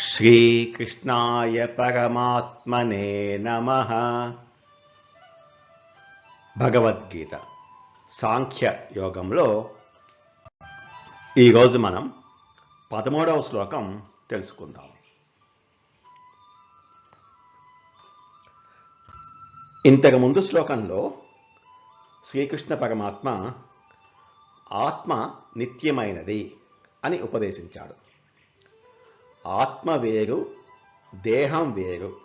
శ్రీకృష్ణాయ పరమాత్మనే నమ భగవద్గీత సాంఖ్య యోగంలో ఈరోజు మనం పదమూడవ శ్లోకం తెలుసుకుందాం. ఇంతకు ముందు శ్లోకంలో శ్రీకృష్ణ పరమాత్మ ఆత్మ నిత్యమైనది అని ఉపదేశించాడు. ఆత్మ వేరు దేహం వేరు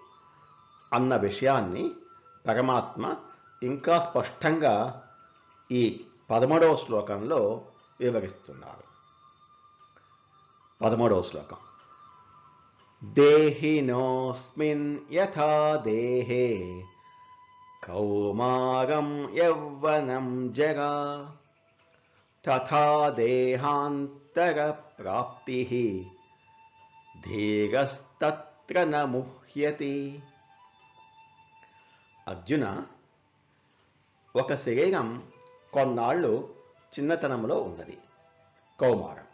అన్న విషయాన్ని పరమాత్మ ఇంకా స్పష్టంగా ఈ పదమూడవ శ్లోకంలో వివరిస్తున్నారు. పదమూడవ శ్లోకం. దేహినోస్మిన్ యథా దేహే కౌమారం యవ్వనం జగా తథా దేహాంతర ప్రాప్తి. ధీరస్తత్ర న ముహ్యతి అర్జున ఒక శరీరం కొన్నాళ్ళు చిన్నతనంలో ఉన్నది. కౌమారం.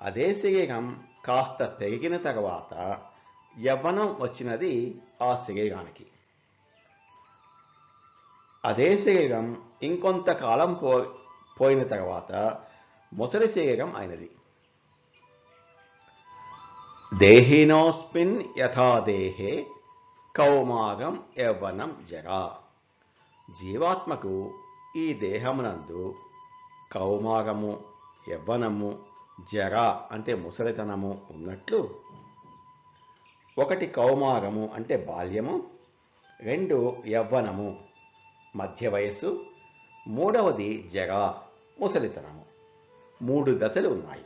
అదే శరీరం కాస్త పెరిగిన తర్వాత యవ్వనం వచ్చినది ఆ శరీరానికి. అదే శరీరం ఇంకొంతకాలం పో పోయిన తర్వాత ముసలి శరీరం అయినది. దేహినోస్మిన్ యథా దేహే కౌమాగం యవ్వనం జరా. జీవాత్మకు ఈ దేహమునందు కౌమాగము యవ్వనము జర అంటే ముసలితనము ఉన్నట్లు ఒకటి కౌమాగము అంటే బాల్యము రెండు యవ్వనము మధ్య వయస్సు మూడవది జర ముసలితనము. మూడు దశలు ఉన్నాయి.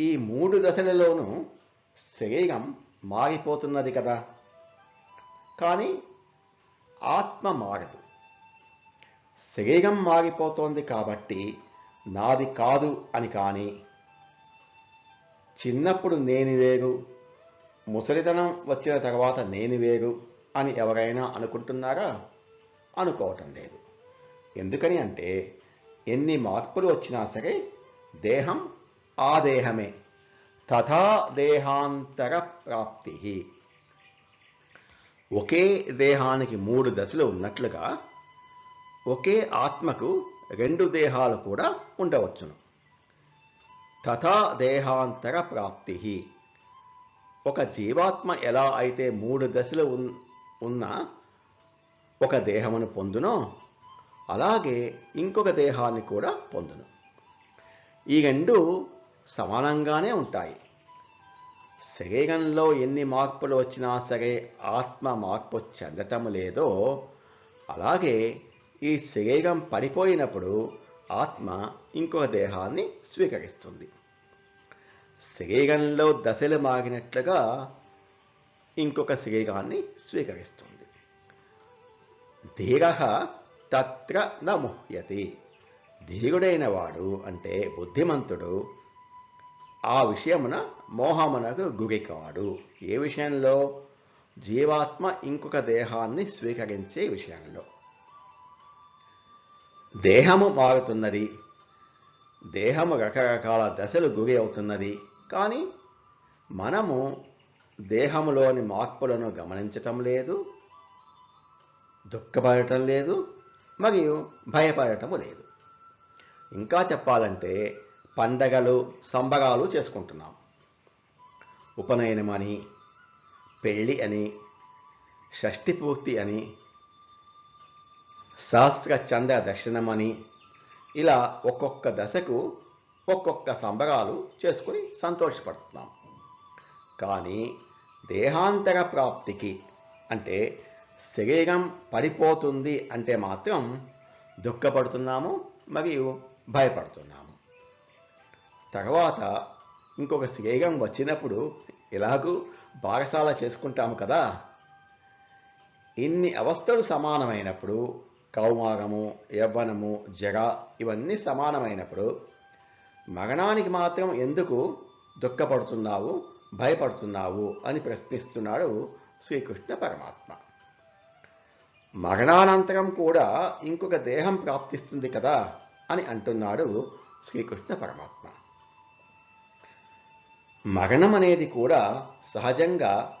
ఈ మూడు దశలలోనూ శరీరం మారిపోతున్నది కదా. కానీ ఆత్మ మారదు. శరీరం మారిపోతోంది కాబట్టి నాది కాదు అని కానీ చిన్నప్పుడు నేను వేరు ముసలితనం వచ్చిన తర్వాత నేను వేరు అని ఎవరైనా అనుకుంటున్నారా? అనుకోవటం లేదు. ఎందుకని అంటే ఎన్ని మార్పులు వచ్చినా సరే దేహం ఆ దేహమే తథా దేహాంతర ప్రాప్తి ఒకే దేహానికి మూడు దశలు ఉన్నట్లుగా ఒకే ఆత్మకు రెండు దేహాలు కూడా ఉండవచ్చును. తథా దేహాంతర ప్రాప్తి ఒక జీవాత్మ ఎలా అయితే మూడు దశలు ఉన్న ఒక దేహమును పొందునో అలాగే ఇంకొక దేహాన్ని కూడా పొందును. ఈ రెండు సమానంగానే ఉంటాయి. శరీరంలో ఎన్ని మార్పులు వచ్చినా సరే ఆత్మ మార్పు చెందటం లేదో అలాగే ఈ శరీరం పడిపోయినప్పుడు ఆత్మ ఇంకొక దేహాన్ని స్వీకరిస్తుంది. శరీరంలో దశలు మారినట్లుగా ఇంకొక శరీరాన్ని స్వీకరిస్తుంది. ధీర తత్ర నముహ్యతి. ధీరుడైన వాడు అంటే బుద్ధిమంతుడు ఆ విషయమున మోహమునకు గురికాడు. ఏ విషయంలో? జీవాత్మ ఇంకొక దేహాన్ని స్వీకరించే విషయంలో. దేహము మారుతున్నది. దేహము రకరకాల దశలు గురి అవుతున్నది. కానీ మనము దేహములోని మార్పులను గమనించటం లేదు దుఃఖపడటం లేదు మరియు భయపడటము లేదు. ఇంకా చెప్పాలంటే పండగలు సంబరాలు చేసుకుంటున్నాం. ఉపనయనం అని పెళ్ళి అని షష్ఠి పూర్తి అని సహస్ర చంద దక్షిణమని ఇలా ఒక్కొక్క దశకు ఒక్కొక్క సంబరాలు చేసుకుని సంతోషపడుతున్నాం. కానీ దేహాంతర ప్రాప్తికి అంటే శరీరం పడిపోతుంది అంటే మాత్రం దుఃఖపడుతున్నాము మరియు భయపడుతున్నాము. తర్వాత ఇంకొక శరీరం వచ్చినప్పుడు ఇలాగూ బాగసాల చేసుకుంటాము కదా. ఇన్ని అవస్థలు సమానమైనప్పుడు కౌమారము యవ్వనము జగ ఇవన్నీ సమానమైనప్పుడు మగనానికి మాత్రం ఎందుకు దుఃఖపడుతున్నావు భయపడుతున్నావు అని ప్రశ్నిస్తున్నాడు శ్రీకృష్ణ పరమాత్మ. మరణానంతరం కూడా ఇంకొక దేహం ప్రాప్తిస్తుంది కదా అని అంటున్నాడు శ్రీకృష్ణ పరమాత్మ. మరణం అనేది కూడా సహజంగా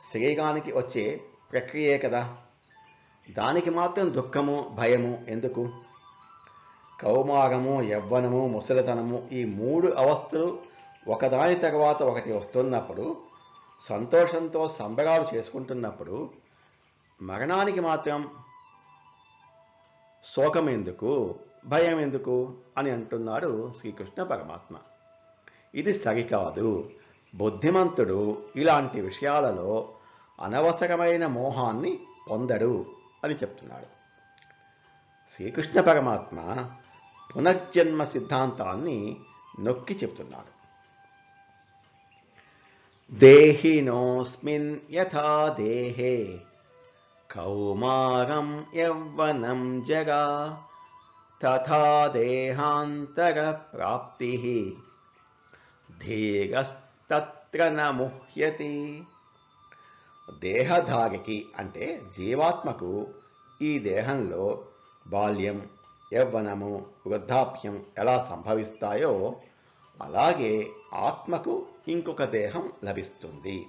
శరీరానికి వచ్చే ప్రక్రియే కదా. దానికి మాత్రం దుఃఖము భయము ఎందుకు? కౌమారము యవ్వనము ముసలితనము ఈ మూడు అవస్థలు ఒకదాని తర్వాత ఒకటి వస్తున్నప్పుడు సంతోషంతో సంబరాలు చేసుకుంటున్నప్పుడు మరణానికి మాత్రం శోకం ఎందుకు భయం ఎందుకు అని అంటున్నాడు శ్రీకృష్ణ పరమాత్మ. ఇది సరికాదు బుద్ధిమంతుడు ఇలాంటి విషయాలలో అనవసరమైన మోహాన్ని పొందడు అని చెప్తున్నాడు. శ్రీకృష్ణ పరమాత్మ పునర్జన్మ సిద్ధాంతాన్ని నొక్కి చెప్తున్నాడు. దేహినోస్మిన్ యథా దేహే కౌమారం యవ్వనం జగా తథా దేహాంతర ప్రాప్తి. ధీరస్తత్ర న ముహ్యతి దేహధారికి అంటే జీవాత్మకు ఈ దేహంలో బాల్యం యవ్వనము వృద్ధాప్యం ఎలా సంభవిస్తాయో అలాగే ఆత్మకు ఇంకొక దేహం లభిస్తుంది.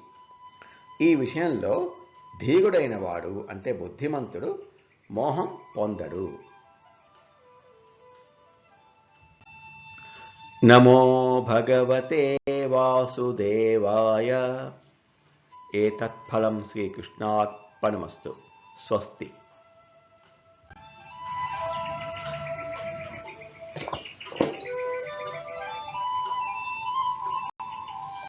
ఈ విషయంలో ధీగుడైన వాడు అంటే బుద్ధిమంతుడు మోహం పొందడు. నమో భగవతే వాసుదేవాయ. ఏతత్ఫలం శ్రీకృష్ణార్పణమస్తు. స్వస్తి.